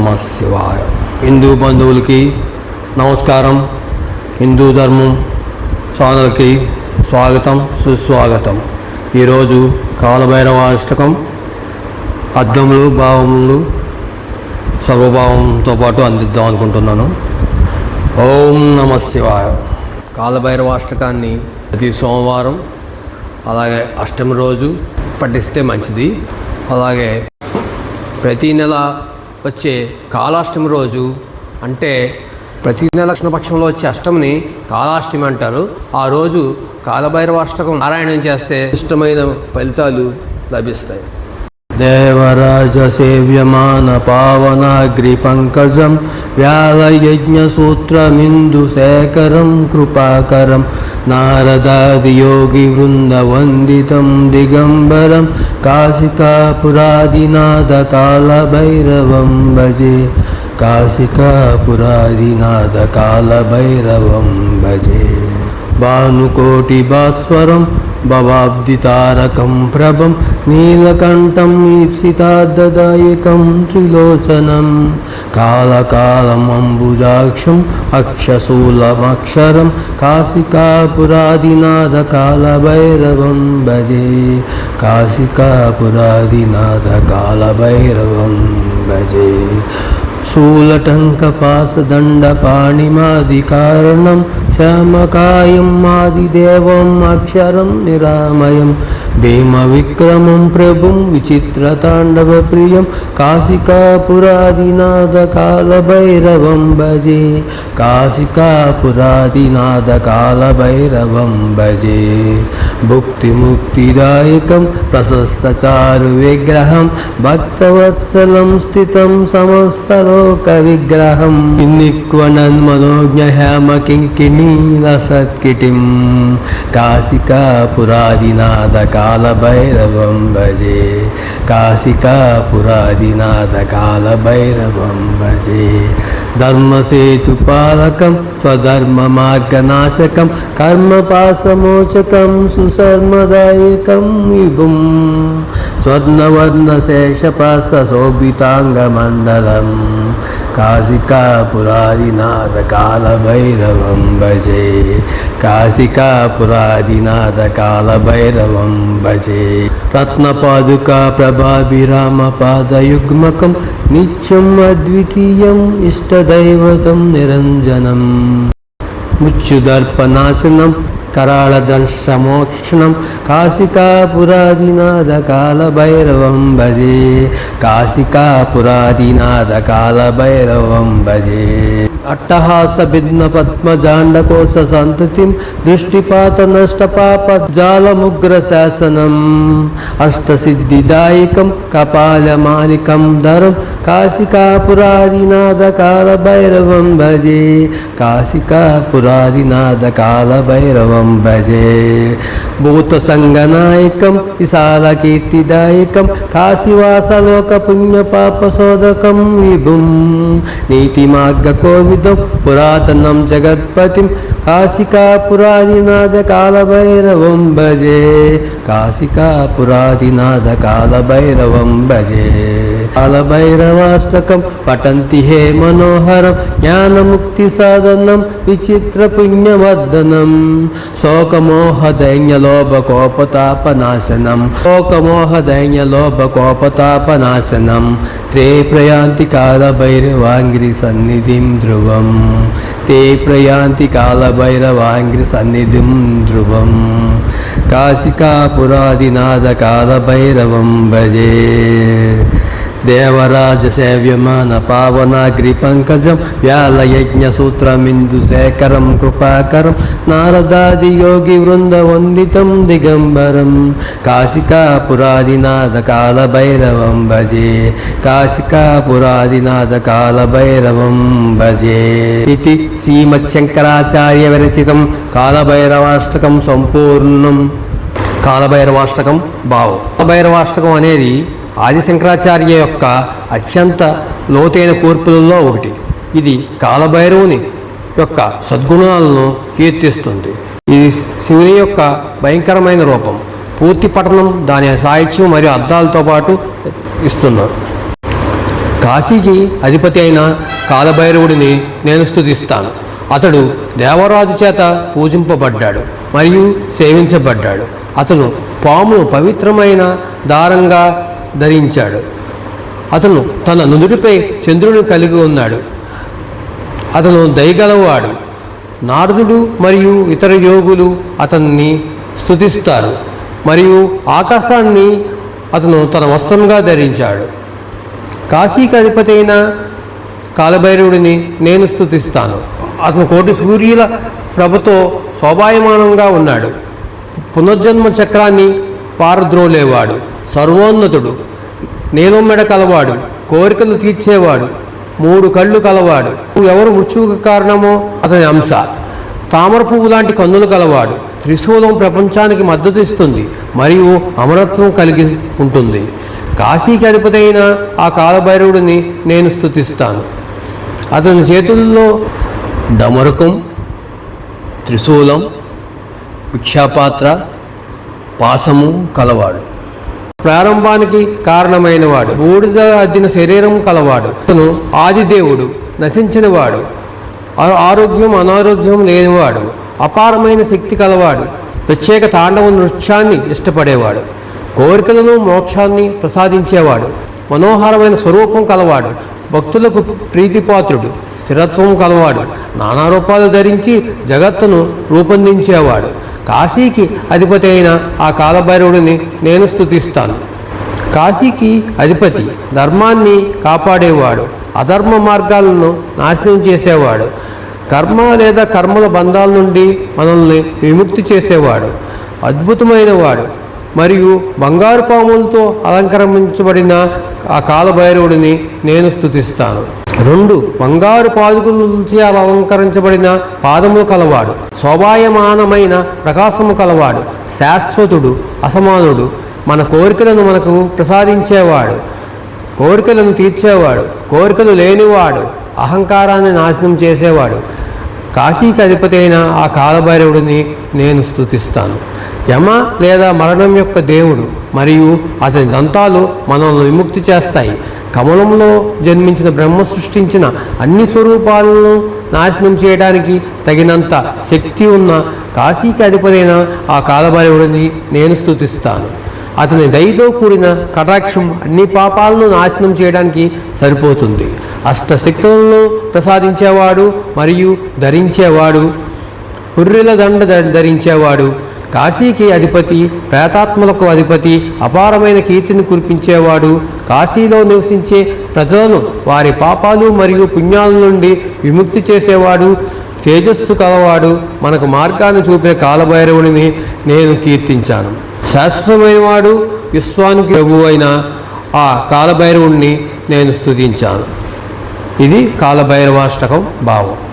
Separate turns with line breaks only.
నమ శివాయ. హిందూ బంధువులకి నమస్కారం. హిందూ ధర్మం ఛానల్కి స్వాగతం సుస్వాగతం. ఈరోజు కాలభైరవ అష్టకం అద్దములు భావములు సర్వభావంతో పాటు అందిద్దాం అనుకుంటున్నాను. ఓం నమ శివాయ. కాలభైరవ అష్టకాన్ని ప్రతి సోమవారం అలాగే అష్టమి రోజు పఠిస్తే మంచిది. అలాగే ప్రతి నెల వచ్చే కాలాష్టమి రోజు అంటే ప్రతి నెల పక్షంలో వచ్చే అష్టమిని కాలాష్టమి అంటారు. ఆ రోజు కాలభైరవాష్టకం పారాయణం చేస్తే ఇష్టమైన ఫలితాలు లభిస్తాయి. देवराजसेव्यमानपावनाग्रिपङ्कजं व्यालयज्ञसूत्रमिन्दुशेखरं कृपाकरं नारदादियोगिवृन्दवन्दितं दिगम्बरं काशिकापुरादिनाथकालभैरवं भजे काशिकापुरादिनाथकालभैरवं भजे। भानुकोटिभास्वरम् వందితం దిగంబరం కాశికాపురాదినాథ కాలభైరవం భజే కాశికాపురాదినాథ కాలభైరవం భజే భానుకోటి భాస్వరం భవాబ్దితారకం ప్రభం నీలకంఠం ఈప్సితాద్దదాయకం త్రిలోచనం కాలకాలం అంబుజాక్షం అక్షశూలమక్షరం కాశికాపురాదినాథ కాలభైరవం భజే కాశికాపురాదినాథ కాలభైరవం భజే శూలటంకపాసదండపాణిమాదికారణం శ్యామకాయం ఆదిదేవం భీమవిక్రమం ప్రభుం విచిత్రతాండవప్రియం కాశికాపురాదినాథ భజే. కాశికాపురాదినాథ భజే. భుక్తిముక్తిదాయకం ప్రశస్తచారు విగ్రహం భక్తవత్సలం స్థితం సమస్తలోక విగ్రహం నిక్వనన్మనోజ్ఞ హేమ కింకిణీల సత్కిటిం. కాశికాపురాదినాథ కాలభైరవం కాశికాపురాదినాథ కాలభైరవం భజే ధర్మసేతుపాలకం స్వధర్మ మార్గనాశకం కర్మపాసమోచకం సుశర్మదాయకం విభుం స్వర్ణవర్ణశేషపాస శోభితాంగమండలం కాశికాపురాదినాథ కాలభైరవం భజే కాశికాపురాదినాథ కాలభైరవం భజే రత్నపాదుకా ప్రభాభిరామ పాదయుగ్మకం నిత్యం అద్వితీయం ఇష్టదైవతం करालदर्शमोक्षणं काशिकापुरादिनादकालभैरवं भजे काशिकापुरादिनादकालभैरवं भजे అట్టహాస భిన్న పద్మజాండకోశ సంతతిం దృష్టిపాత నష్టపాప జాలముగ్ర శాసనం అష్టసిద్ధిదాయకం కపాలమాలికం ధరం కాశికాపురాదినాథకాల భైరవం భజే కాశికాపురాదినాథకాల భైరవం భజే భూత సంగనాయకం విశాల కీర్తిదాయకం కాశీవాసలోక పుణ్యపాపశోదకం విభుం నీతి మార్గ కోవి విధం పురాతనం జగత్పతిం కాశికాపురాదినాథకాలభైరవం భజే కాశికాపురాదినాథకాలభైరవం భజే कालभैरवाष्टकं पठन्ति हे मनोहरं ज्ञानमुक्तिसाधनं विचित्रपुण्यवर्धनं शोकमोहदैन्यलोभकोपतापनाशनं शोकमोहदैन्यलोभकोपतापनाशनं ते प्रयान्ति कालभैरवाङ्गिरिसन्निधिं ध्रुवम् ते प्रयान्ति कालभैरवाङ्गिरिसन्निधिं ध्रुवम् काशिकापुरादिनाथकालभैरवं भजे దేవరాజ సేవ్యమాన పావనాగ్రి పంకజం వ్యాలయజ్ఞ సూత్రమిందు శేఖరం కృపాకరం నారదాది యోగి వృంద వందితం దిగంబరం. కాశికాపురాదినాథ కాలభైరవం భజే కాశికాపురాదినాథ కాలభైరవం భజే. ఇది శ్రీమచ్చంకరాచార్య విరచితం కాలభైరవాష్టకం సంపూర్ణం. కాలభైరవాష్టకం భావం. కాలభైరవాష్టకం అనేది ఆది శంకరాచార్య యొక్క అత్యంత లోతైన కూర్పులలో ఒకటి. ఇది కాలభైరవుని యొక్క సద్గుణాలను కీర్తిస్తుంది. ఇది శివుని యొక్క భయంకరమైన రూపం పూర్తి పఠనం దాని సాహిత్యం మరియు అర్థాలతో పాటు ఇస్తున్నారు. కాశీకి అధిపతి అయిన కాలభైరవుడిని నేను స్థుతిస్తాను. అతడు దేవరాజు చేత పూజింపబడ్డాడు మరియు సేవించబడ్డాడు. అతను పామును పవిత్రమైన దారంగా ధరించాడు. అతను తన నుదుటిపై చంద్రుని కలిగి ఉన్నాడు. అతను దయగలవాడు. నారదుడు మరియు ఇతర యోగులు అతన్ని స్థుతిస్తారు మరియు ఆకాశాన్ని అతను తన వస్త్రంగా ధరించాడు. కాశీకి అధిపతి అయిన కాలభైరవుడిని నేను స్థుతిస్తాను అతను కోటి సూర్యుల ప్రభతో శోభాయమానంగా ఉన్నాడు. పునర్జన్మ చక్రాన్ని పారద్రోలేవాడు. సర్వోన్నతుడు. నీలం మెడ కలవాడు కోరికలు తీర్చేవాడు మూడు కళ్ళు కలవాడు. ఎవరు మృత్యువుకు కారణమో అతని అంశ. తామర పువ్వు లాంటి కన్నులు కలవాడు. త్రిశూలం ప్రపంచానికి మద్దతు ఇస్తుంది మరియు అమరత్వం కలిగి ఉంటుంది. కాశీకి అధిపతి అయిన ఆ కాలభైరవుడిని నేను స్థుతిస్తాను. అతని చేతుల్లో డమరుకం త్రిశూలం భిక్షాపాత్ర పాసము కలవాడు. ప్రారంభానికి కారణమైనవాడు. బూడిద అద్దిన శరీరం కలవాడు. అతను ఆదిదేవుడు నశించినవాడు. ఆరోగ్యం అనారోగ్యం లేనివాడు. అపారమైన శక్తి కలవాడు. ప్రత్యేక తాండవ నృత్యాన్ని ఇష్టపడేవాడు. కోరికలను మోక్షాన్ని ప్రసాదించేవాడు. మనోహరమైన స్వరూపం కలవాడు. భక్తులకు ప్రీతిపాత్రుడు. స్థిరత్వం కలవాడు. నానా రూపాలు ధరించి జగత్తును రూపొందించేవాడు. కాశీకి అధిపతి అయిన ఆ కాలభైరవుడిని నేను స్థుతిస్తాను కాశీకి అధిపతి ధర్మాన్ని కాపాడేవాడు అధర్మ మార్గాలను నాశనం చేసేవాడు కర్మ లేదా కర్మల బంధాల నుండి మనల్ని విముక్తి చేసేవాడు అద్భుతమైన వాడు. మరియు బంగారు పాములతో అలంకరించబడిన ఆ కాలభైరవుడిని నేను స్థుతిస్తాను రెండు బంగారు పాదుకులచే అలంకరించబడిన పాదములు కలవాడు. శోభాయమానమైన ప్రకాశము కలవాడు. శాశ్వతుడు అసమానుడు. మన కోరికలను మనకు ప్రసాదించేవాడు. కోరికలను తీర్చేవాడు. కోరికలు లేనివాడు. అహంకారాన్ని నాశనం చేసేవాడు. కాశీకి అధిపతి అయిన ఆ కాలభైరవుడిని నేను స్తుతిస్తాను. యమ లేదా మరణం యొక్క దేవుడు మరియు అతని దంతాలు మనల్ని విముక్తి చేస్తాయి. కమలంలో జన్మించిన బ్రహ్మ సృష్టించిన అన్ని స్వరూపాలను నాశనం చేయడానికి తగినంత శక్తి ఉన్న కాశీకి అధిపతైన ఆ కాలభైరవుడిని నేను స్తుతిస్తాను. అతని దయతో కూడిన కటాక్షం అన్ని పాపాలను నాశనం చేయడానికి సరిపోతుంది. అష్టశక్తులను ప్రసాదించేవాడు మరియు ధరించేవాడు పుర్రెల దండ ధరించేవాడు కాశీకి అధిపతి ప్రేతాత్మలకు అధిపతి అపారమైన కీర్తిని కురిపించేవాడు. కాశీలో నివసించే ప్రజలను వారి పాపాలు మరియు పుణ్యాల నుండి విముక్తి చేసేవాడు. తేజస్సు కలవాడు. మనకు మార్గాన్ని చూపే కాలభైరవుడిని నేను కీర్తించాను. శాశ్వతమైనవాడు విశ్వానికి ప్రభు అయిన ఆ కాలభైరవుణ్ణి నేను స్తుతించాను. ఇది కాలభైరవాష్టకం భావం.